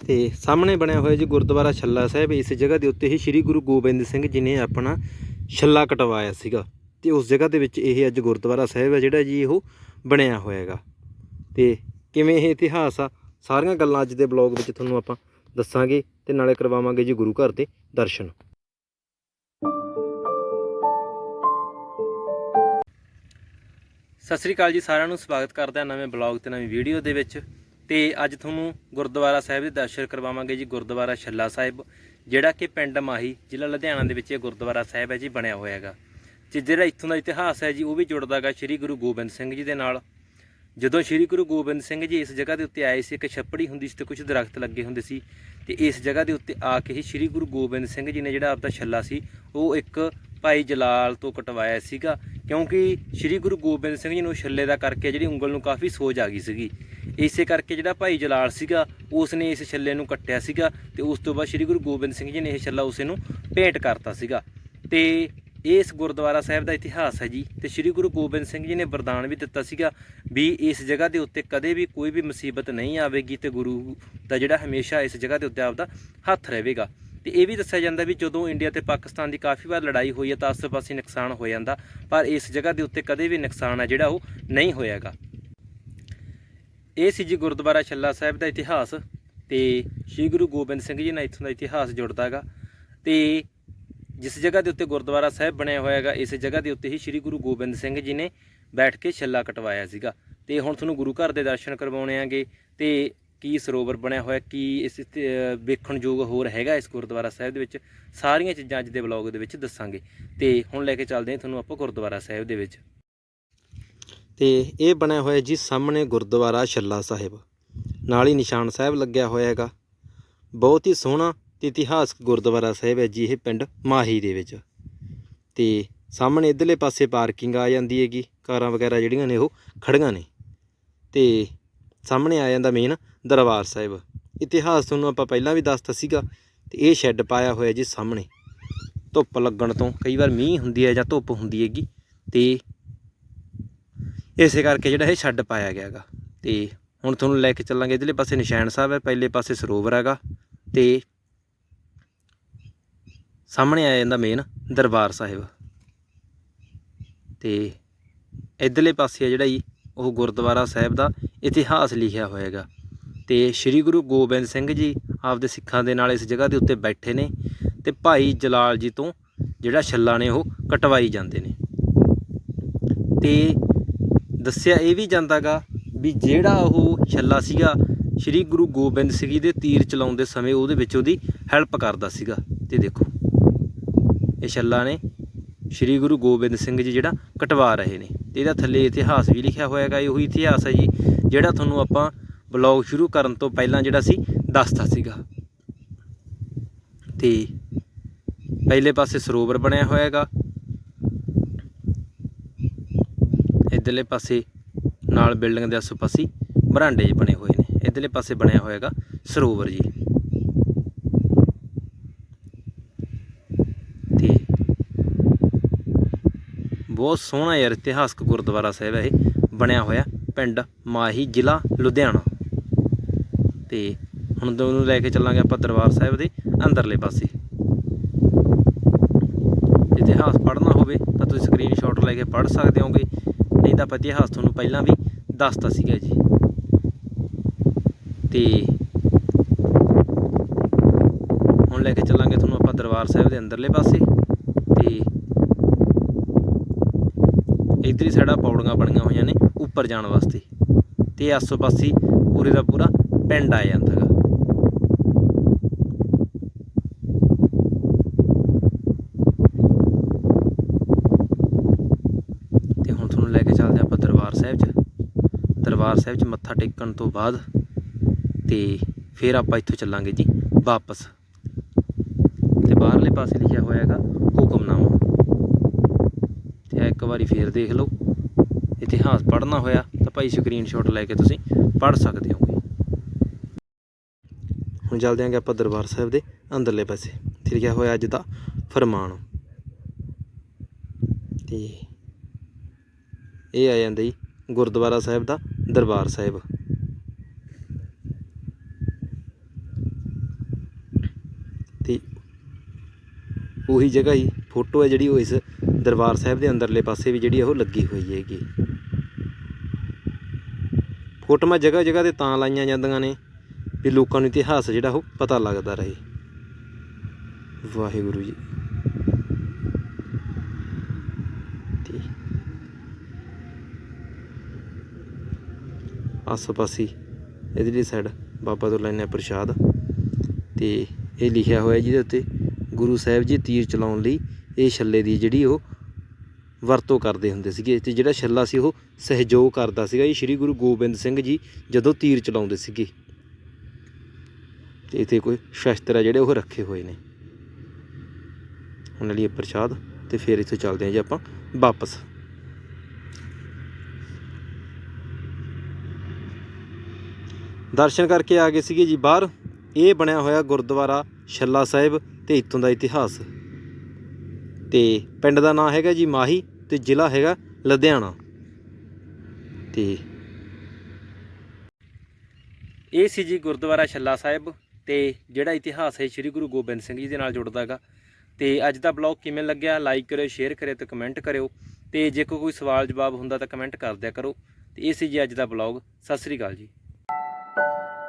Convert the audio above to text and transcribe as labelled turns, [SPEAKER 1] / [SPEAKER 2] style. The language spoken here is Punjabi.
[SPEAKER 1] ਤੇ ਸਾਹਮਣੇ ਬਣਿਆ ਹੋਇਆ ਜੀ ਗੁਰਦੁਆਰਾ ਛੱਲਾ ਸਾਹਿਬ, ਇਸ ਜਗ੍ਹਾ ਦੇ ਉੱਤੇ ਹੀ ਸ੍ਰੀ ਗੁਰੂ ਗੋਬਿੰਦ ਸਿੰਘ ਜੀ ਨੇ ਆਪਣਾ ਛੱਲਾ ਕਟਵਾਇਆ ਸੀਗਾ ਤੇ ਉਸ ਜਗ੍ਹਾ ਦੇ ਵਿੱਚ ਇਹ ਅੱਜ ਗੁਰਦੁਆਰਾ ਸਾਹਿਬ ਹੈ ਜਿਹੜਾ ਜੀ ਉਹ ਬਣਿਆ ਹੋਇਆ ਹੈਗਾ ਤੇ ਕਿਵੇਂ ਇਹ ਇਤਿਹਾਸ ਆ? ਸਾਰੀਆਂ ਗੱਲਾਂ ਅੱਜ ਦੇ ਬਲੌਗ ਵਿੱਚ ਤੁਹਾਨੂੰ ਆਪਾਂ ਦੱਸਾਂਗੇ ਤੇ ਨਾਲੇ ਕਰਵਾਵਾਂਗੇ ਜੀ ਗੁਰੂ ਘਰ ਦੇ ਦਰਸ਼ਨ। ਸਤਿ ਸ੍ਰੀ ਅਕਾਲ ਜੀ, ਸਾਰਿਆਂ ਨੂੰ ਸਵਾਗਤ ਕਰਦਾ ਨਵੇਂ ਬਲੌਗ ਤੇ ਨਵੀਂ ਵੀਡੀਓ ਦੇ ਵਿੱਚ। ਤੇ ਅੱਜ ਤੁਹਾਨੂੰ ਗੁਰਦੁਆਰਾ ਸਾਹਿਬ ਦੇ ਦਰਸ਼ਨ ਕਰਵਾਵਾਂਗੇ ਜੀ, ਗੁਰਦੁਆਰਾ ਛੱਲਾ ਸਾਹਿਬ, ਜਿਹੜਾ ਕਿ ਪਿੰਡ ਮਾਹੀ ਜ਼ਿਲ੍ਹਾ ਲੁਧਿਆਣਾ ਦੇ ਵਿੱਚ ਇਹ ਗੁਰਦੁਆਰਾ ਸਾਹਿਬ ਹੈ ਜੀ, ਬਣਿਆ ਹੋਇਆ ਹੈਗਾ। ਤੇ ਜਿਹੜਾ ਇੱਥੋਂ ਦਾ ਇਤਿਹਾਸ ਹੈ ਜੀ, ਉਹ ਵੀ ਜੁੜਦਾ ਹੈਗਾ ਸ੍ਰੀ ਗੁਰੂ ਗੋਬਿੰਦ ਸਿੰਘ ਜੀ ਦੇ ਨਾਲ। ਜਦੋਂ ਸ੍ਰੀ ਗੁਰੂ ਗੋਬਿੰਦ ਸਿੰਘ ਜੀ ਇਸ ਜਗ੍ਹਾ ਦੇ ਉੱਤੇ ਆਏ ਸੀ, ਇੱਕ ਛੱਪੜੀ ਹੁੰਦੀ ਸੀ ਤੇ ਕੁਝ ਦਰਖਤ ਲੱਗੇ ਹੁੰਦੇ ਸੀ, ਤੇ ਇਸ ਜਗ੍ਹਾ ਦੇ ਉੱਤੇ ਆ ਕੇ ਹੀ ਸ੍ਰੀ ਗੁਰੂ ਗੋਬਿੰਦ ਸਿੰਘ ਜੀ ਨੇ ਜਿਹੜਾ ਆਪਦਾ ਛੱਲਾ ਸੀ, ਉਹ ਇੱਕ ਭਾਈ ਜਲਾਲ ਤੋਂ ਕਟਵਾਇਆ ਸੀਗਾ, ਕਿਉਂਕਿ ਸ੍ਰੀ ਗੁਰੂ ਗੋਬਿੰਦ ਸਿੰਘ ਜੀ ਨੂੰ ਛੱਲੇ ਦਾ ਕਰਕੇ ਜਿਹੜੀ ਉਂਗਲ ਨੂੰ ਕਾਫੀ ਸੋਜ ਆ ਗਈ ਸੀਗੀ। ਇਸੇ ਕਰਕੇ ਜਿਹੜਾ ਭਾਈ ਜਲਾਲ ਸੀਗਾ ਉਸ ਨੇ ਇਸ ਛੱਲੇ ਨੂੰ ਕੱਟਿਆ ਸੀਗਾ ਤੇ ਉਸ ਤੋਂ ਬਾਅਦ ਸ੍ਰੀ ਗੁਰੂ ਗੋਬਿੰਦ ਸਿੰਘ ਜੀ ਨੇ ਇਹ ਛੱਲਾ ਉਸੇ ਨੂੰ ਭੇਟ ਕਰਤਾ ਸੀਗਾ। ਤੇ ਇਸ ਗੁਰਦੁਆਰਾ ਸਾਹਿਬ ਦਾ ਇਤਿਹਾਸ ਹੈ ਜੀ, ਤੇ ਸ੍ਰੀ ਗੁਰੂ ਗੋਬਿੰਦ ਸਿੰਘ ਜੀ ਨੇ ਵਰਦਾਨ ਵੀ ਦਿੱਤਾ ਸੀਗਾ ਵੀ ਇਸ ਜਗ੍ਹਾ ਦੇ ਉੱਤੇ ਕਦੇ ਵੀ ਕੋਈ ਵੀ ਮੁਸੀਬਤ ਨਹੀਂ ਆਵੇਗੀ ਤੇ ਗੁਰੂ ਦਾ ਜਿਹੜਾ ਹਮੇਸ਼ਾ ਇਸ ਜਗ੍ਹਾ ਦੇ ਉੱਤੇ ਆਪਦਾ ਹੱਥ ਰਹੇਗਾ। ਤੇ ਇਹ ਵੀ ਦੱਸਿਆ ਜਾਂਦਾ ਵੀ ਜਦੋਂ ਇੰਡੀਆ ਤੇ ਪਾਕਿਸਤਾਨ ਦੀ ਕਾਫੀ ਵਾਰ ਲੜਾਈ ਹੋਈ ਹੈ ਤਾਂ ਆਸ-ਪਾਸੇ ਨੁਕਸਾਨ ਹੋ ਜਾਂਦਾ, ਪਰ ਇਸ ਜਗ੍ਹਾ ਦੇ ਉੱਤੇ ਕਦੇ ਵੀ ਨੁਕਸਾਨ ਹੈ ਜਿਹੜਾ ਉਹ ਨਹੀਂ ਹੋਇਆਗਾ। ਇਹ ਸੀ ਜੀ ਗੁਰਦੁਆਰਾ ਛੱਲਾ ਸਾਹਿਬ ਦਾ ਇਤਿਹਾਸ ਤੇ ਸ੍ਰੀ ਗੁਰੂ ਗੋਬਿੰਦ ਸਿੰਘ ਜੀ ਨਾਲ ਇੱਥੋਂ ਦਾ ਇਤਿਹਾਸ ਜੁੜਦਾ ਹੈਗਾ ਤੇ ਜਿਸ ਜਗ੍ਹਾ ਦੇ ਉੱਤੇ ਗੁਰਦੁਆਰਾ ਸਾਹਿਬ ਬਣਿਆ ਹੋਇਆ ਹੈਗਾ, ਇਸ ਜਗ੍ਹਾ ਦੇ ਉੱਤੇ ਹੀ ਸ੍ਰੀ ਗੁਰੂ ਗੋਬਿੰਦ ਸਿੰਘ ਜੀ ਨੇ ਬੈਠ ਕੇ ਛੱਲਾ ਕਟਵਾਇਆ ਸੀਗਾ। ਤੇ ਹੁਣ ਤੁਹਾਨੂੰ ਗੁਰੂ ਘਰ ਦੇ ਦਰਸ਼ਨ ਕਰਵਾਉਣੇ ਆਂਗੇ ਤੇ ਕੀ ਸਰੋਵਰ ਬਣਿਆ ਹੋਇਆ, ਕੀ ਇਸ ਵੇਖਣਯੋਗ ਹੋਰ ਹੈਗਾ ਇਸ ਗੁਰਦੁਆਰਾ ਸਾਹਿਬ ਦੇ ਵਿੱਚ, ਸਾਰੀਆਂ ਚੀਜ਼ਾਂ ਅੱਜ ਦੇ ਵਲੌਗ ਦੇ ਵਿੱਚ ਦੱਸਾਂਗੇ। ਤੇ ਹੁਣ ਲੈ ਕੇ ਚੱਲਦੇ ਹਾਂ ਤੁਹਾਨੂੰ ਆਪਾਂ ਗੁਰਦੁਆਰਾ ਸਾਹਿਬ ਦੇ ਵਿੱਚ। ਤੇ ਇਹ ਬਣਿਆ ਹੋਇਆ ਜੀ ਸਾਹਮਣੇ ਗੁਰਦੁਆਰਾ ਛੱਲਾ ਸਾਹਿਬ। ਨਾਲ ਹੀ ਨਿਸ਼ਾਨ ਸਾਹਿਬ ਲੱਗਿਆ ਹੋਇਆ ਹੈਗਾ। ਬਹੁਤ ਹੀ ਸੋਹਣਾ ਤੇ ਇਤਿਹਾਸਕ ਗੁਰਦੁਆਰਾ ਸਾਹਿਬ ਹੈ ਜੀ ਇਹ ਪਿੰਡ ਮਾਹੀ ਦੇ ਵਿੱਚ। ਤੇ ਸਾਹਮਣੇ ਇਧਰਲੇ ਪਾਸੇ ਪਾਰਕਿੰਗ ਆ ਜਾਂਦੀ ਹੈਗੀ, ਕਾਰਾਂ ਵਗੈਰਾ ਜਿਹੜੀਆਂ ਨੇ ਉਹ ਖੜੀਆਂ ਨੇ। ਤੇ ਸਾਹਮਣੇ ਆ ਜਾਂਦਾ ਮੇਨ ਦਰਬਾਰ ਸਾਹਿਬ। ਇਤਿਹਾਸ ਤੁਹਾਨੂੰ ਆਪਾਂ ਪਹਿਲਾਂ ਵੀ ਦੱਸਤਾ ਸੀਗਾ ਤੇ ਇਹ ਸ਼ੈੱਡ ਪਾਇਆ ਹੋਇਆ ਜੀ ਸਾਹਮਣੇ। ਧੁੱਪ ਲੱਗਣ ਤੋਂ ਕਈ ਵਾਰ ਮੀਂਹ ਹੁੰਦੀ ਹੈ ਜਾਂ ਧੁੱਪ ਹੁੰਦੀ ਹੈਗੀ ਤੇ ਇਸੇ ਕਰਕੇ ਜਿਹੜਾ ਇਹ ਛੱਡ ਪਾਇਆ ਗਿਆ ਹੈਗਾ। ਤੇ ਹੁਣ ਤੁਹਾਨੂੰ ਲੈ ਕੇ ਚੱਲਾਂਗੇ ਇਧਰਲੇ ਪਾਸੇ ਨਿਸ਼ਾਨ ਸਾਹਿਬ ਹੈ, ਪਹਿਲੇ ਪਾਸੇ ਸਰੋਵਰ ਹੈਗਾ। ਤੇ ਸਾਹਮਣੇ ਆ ਜਾਂਦਾ ਮੇਨ ਦਰਬਾਰ ਸਾਹਿਬ। ਤੇ ਇਧਰਲੇ ਪਾਸੇ ਆ ਜਿਹੜਾ ਜੀ, ਉਹ ਗੁਰਦੁਆਰਾ ਸਾਹਿਬ ਦਾ ਇਤਿਹਾਸ ਲਿਖਿਆ ਹੋਏਗਾ ਤੇ ਸ੍ਰੀ ਗੁਰੂ ਗੋਬਿੰਦ ਸਿੰਘ ਜੀ ਆਪਦੇ ਸਿੱਖਾਂ ਦੇ ਨਾਲ ਇਸ ਜਗ੍ਹਾ ਦੇ ਉੱਤੇ ਬੈਠੇ ਨੇ ਤੇ ਭਾਈ ਜਲਾਲ ਜੀ ਤੋਂ ਜਿਹੜਾ ਛੱਲਾ ਨੇ ਉਹ ਕਟਵਾਈ ਜਾਂਦੇ ਨੇ। ਤੇ ਦੱਸਿਆ ਇਹ ਵੀ ਜਾਂਦਾਗਾ ਵੀ ਜਿਹੜਾ ਉਹ ਛੱਲਾ ਸੀਗਾ, ਸ੍ਰੀ ਗੁਰੂ ਗੋਬਿੰਦ ਸਿੰਘ ਜੀ ਦੇ ਤੀਰ ਚਲਾਉਂਦੇ ਸਮੇਂ ਉਹਦੇ ਵਿੱਚ ਉਹਦੀ ਹੈਲਪ ਕਰਦਾ ਸੀਗਾ। ਤੇ ਦੇਖੋ, ਇਹ ਛੱਲਾ ਨੇ ਸ੍ਰੀ ਗੁਰੂ ਗੋਬਿੰਦ ਸਿੰਘ ਜੀ ਜਿਹੜਾ ਕਟਵਾ ਰਹੇ ਨੇ। ਤੇ ਇਹਦਾ ਥੱਲੇ ਇਤਿਹਾਸ ਵੀ ਲਿਖਿਆ ਹੋਇਆ ਹੈਗਾ ਇਹ ਉਹੀ ਇਤਿਹਾਸ ਹੈ ਜੀ, ਜਿਹੜਾ ਤੁਹਾਨੂੰ ਆਪਾਂ ਬਲੌਗ ਸ਼ੁਰੂ ਕਰਨ ਤੋਂ ਪਹਿਲਾਂ ਜਿਹੜਾ ਸੀ, ਦੱਸਤਾ ਸੀਗਾ। ਤੇ ਪਹਿਲੇ ਪਾਸੇ ਸਰੋਵਰ ਬਣਿਆ ਹੋਇਆ ਹੈਗਾ ਇਧਰਲੇ ਪਾਸੇ ਨਾਲ ਬਿਲਡਿੰਗ ਦੇ ਆਸ-ਪਾਸੇ ਬਰਾਂਡੇ ਜਿਹੇ ਬਣੇ ਹੋਏ ਨੇ। ਇਧਰਲੇ ਪਾਸੇ ਬਣਿਆ ਹੋਇਆ ਸਰੋਵਰ ਜੀ। ਤੇ ਬਹੁਤ ਸੋਹਣਾ ਯਾਰ ਇਤਿਹਾਸਕ ਗੁਰਦੁਆਰਾ ਸਾਹਿਬ ਹੈ ਇਹ। ਬਣਿਆ ਹੋਇਆ ਪਿੰਡ ਮਾਹੀ ਜ਼ਿਲ੍ਹਾ ਲੁਧਿਆਣਾ। ਤੇ ਹੁਣ ਦੋਨੋਂ ਲੈ ਕੇ ਚੱਲਾਂਗੇ ਆਪਾਂ ਦਰਬਾਰ ਸਾਹਿਬ ਦੇ ਅੰਦਰਲੇ ਪਾਸੇ। ਇਤਿਹਾਸ ਪੜ੍ਹਨਾ ਹੋਵੇ ਤਾਂ ਤੁਸੀਂ ਸਕਰੀਨਸ਼ਾਟ ਲੈ ਕੇ ਪੜ੍ਹ ਸਕਦੇ ਹੋਗੇ। ਨਹੀਂ ਤਾਂ ਆਪਾਂ ਇਤਿਹਾਸ ਤੁਹਾਨੂੰ ਪਹਿਲਾਂ ਵੀ ਦੱਸਤਾ ਸੀਗਾ ਜੀ। ਤੇ ਹੁਣ ਲੈ ਕੇ ਚੱਲਾਂਗੇ ਤੁਹਾਨੂੰ ਆਪਾਂ ਦਰਬਾਰ ਸਾਹਿਬ ਦੇ ਅੰਦਰਲੇ ਪਾਸੇ। ਤੇ ਇਧਰਲੀ ਸਾਡਾ ਪੌੜੀਆਂ ਬਣੀਆਂ ਹੋਈਆਂ ਨੇ, ਉੱਪਰ ਜਾਣ ਵਾਸਤੇ। ਤੇ ਆਸੋ ਪਾਸੇ ਪੂਰੇ ਦਾ ਪੂਰਾ ਪਿੰਡ ਆ ਜਾਂਦਾ ਹੈਗਾ ਤੇ ਹੁਣ ਤੁਹਾਨੂੰ ਲੈ ਕੇ ਚੱਲਦੇ ਹਾਂ ਆਪਾਂ ਦਰਬਾਰ ਸਾਹਿਬ 'ਚ ਦਰਬਾਰ ਸਾਹਿਬ 'ਚ ਮੱਥਾ ਟੇਕਣ ਤੋਂ ਬਾਅਦ ਤੇ ਫਿਰ ਆਪਾਂ ਇੱਥੋਂ ਚੱਲਾਂਗੇ ਜੀ, ਵਾਪਸ। ਤੇ ਬਾਹਰਲੇ ਪਾਸੇ ਲਿਖਿਆ ਹੋਇਆ ਹੈਗਾ, ਹੁਕਮਨਾਮਾ। ਤੇ ਇੱਕ ਵਾਰੀ ਫੇਰ ਦੇਖ ਲਓ, ਇਤਿਹਾਸ ਪੜ੍ਹਨਾ ਹੋਇਆ ਤਾਂ ਭਾਈ ਸਕਰੀਨਸ਼ਾਟ ਲੈ ਕੇ ਤੁਸੀਂ ਪੜ੍ਹ ਸਕਦੇ ਹੋਗੇ। ਹੁਣ ਚੱਲਦੇ ਆਂਗੇ ਆਪਾਂ ਦਰਬਾਰ ਸਾਹਿਬ ਦੇ ਅੰਦਰਲੇ ਪਾਸੇ। ਤੇ ਲਿਖਿਆ ਹੋਇਆ ਅੱਜ ਦਾ ਫਰਮਾਨ। ਤੇ ਇਹ ਆ ਜਾਂਦਾ ਜੀ ਗੁਰਦੁਆਰਾ ਸਾਹਿਬ ਦਾ ਦਰਬਾਰ ਸਾਹਿਬ। ਤੇ ਉਹੀ ਜਗ੍ਹਾ ਹੀ ਫੋਟੋ ਹੈ ਜਿਹੜੀ ਉਹ ਇਸ ਦਰਬਾਰ ਸਾਹਿਬ ਦੇ ਅੰਦਰਲੇ ਪਾਸੇ ਵੀ ਜਿਹੜੀ ਉਹ ਲੱਗੀ ਹੋਈ ਹੈਗੀ। ਫੋਟੋਆਂ ਜਗ੍ਹਾ ਜਗ੍ਹਾ ਤੇ ਤਾਂ ਲਾਈਆਂ ਜਾਂਦੀਆਂ ਨੇ ਵੀ ਲੋਕਾਂ ਨੂੰ ਇਤਿਹਾਸ ਜਿਹੜਾ ਉਹ ਪਤਾ ਲੱਗਦਾ ਰਹੇ। ਵਾਹਿਗੁਰੂ ਜੀ। ਆਸੋ ਪਾਸੀ ਇਧਰਲੀ ਸਾਈਡ ਬਾਬਾ ਤੋਂ ਲੈਣੇ ਪ੍ਰਸ਼ਾਦ ਤੇ ਇਹ ਲਿਖਿਆ ਹੋਇਆ ਜਿਹਦੇ ਉੱਤੇ, ਗੁਰੂ ਸਾਹਿਬ ਜੀ ਤੀਰ ਚਲਾਉਣ ਲਈ ਇਹ ਛੱਲੇ ਦੀ ਜਿਹੜੀ ਉਹ ਵਰਤੋਂ ਕਰਦੇ ਹੁੰਦੇ ਸੀਗੇ ਤੇ ਜਿਹੜਾ ਛੱਲਾ ਸੀ ਉਹ ਸਹਿਯੋਗ ਕਰਦਾ ਸੀਗਾ ਇਹ ਸ੍ਰੀ ਗੁਰੂ ਗੋਬਿੰਦ ਸਿੰਘ ਜੀ ਜਦੋਂ ਤੀਰ ਚਲਾਉਂਦੇ ਸੀਗੇ। ਤੇ ਇੱਥੇ ਕੋਈ ਸ਼ਸਤਰ ਆ ਜਿਹੜੇ ਉਹ ਰੱਖੇ ਹੋਏ ਨੇ। ਉਹਨਾਂ ਲਈ ਇਹ ਪ੍ਰਸ਼ਾਦ ਤੇ ਫਿਰ ਇੱਥੋਂ ਚੱਲਦੇ ਹਾਂ ਜੀ ਆਪਾਂ ਵਾਪਸ। ਦਰਸ਼ਨ ਕਰਕੇ ਆ ਗਏ ਸੀਗੇ ਜੀ ਬਾਹਰ। ਇਹ ਬਣਿਆ ਹੋਇਆ ਗੁਰਦੁਆਰਾ ਛੱਲਾ ਸਾਹਿਬ ਤੇ ਇੱਥੋਂ ਦਾ ਇਤਿਹਾਸ। ਤੇ ਪਿੰਡ ਦਾ ਨਾਂ ਹੈਗਾ ਜੀ ਮਾਹੀ ਤੇ ਜ਼ਿਲ੍ਹਾ ਹੈਗਾ ਲੁਧਿਆਣਾ। ਤੇ ਇਹ ਸੀ ਜੀ ਗੁਰਦੁਆਰਾ ਛੱਲਾ ਸਾਹਿਬ ਤੇ ਜਿਹੜਾ ਇਤਿਹਾਸ ਹੈ ਸ੍ਰੀ ਗੁਰੂ ਗੋਬਿੰਦ ਸਿੰਘ ਜੀ ਦੇ ਨਾਲ ਜੁੜਦਾ ਹੈਗਾ। ਤੇ ਅੱਜ ਦਾ ਬਲੌਗ ਕਿਵੇਂ ਲੱਗਿਆ ਲਾਈਕ ਕਰਿਓ, ਸ਼ੇਅਰ ਕਰਿਓ ਤੇ ਕਮੈਂਟ ਕਰਿਓ। ਤੇ ਜੇ ਕੋਈ ਕੋਈ ਸਵਾਲ ਜਵਾਬ ਹੁੰਦਾ ਤਾਂ ਕਮੈਂਟ ਕਰ ਦਿਆ ਕਰੋ। ਤੇ ਇਹ ਸੀ ਜੀ ਅੱਜ ਦਾ ਬਲੌਗ। ਸਤਿ ਸ੍ਰੀ ਅਕਾਲ ਜੀ। thank you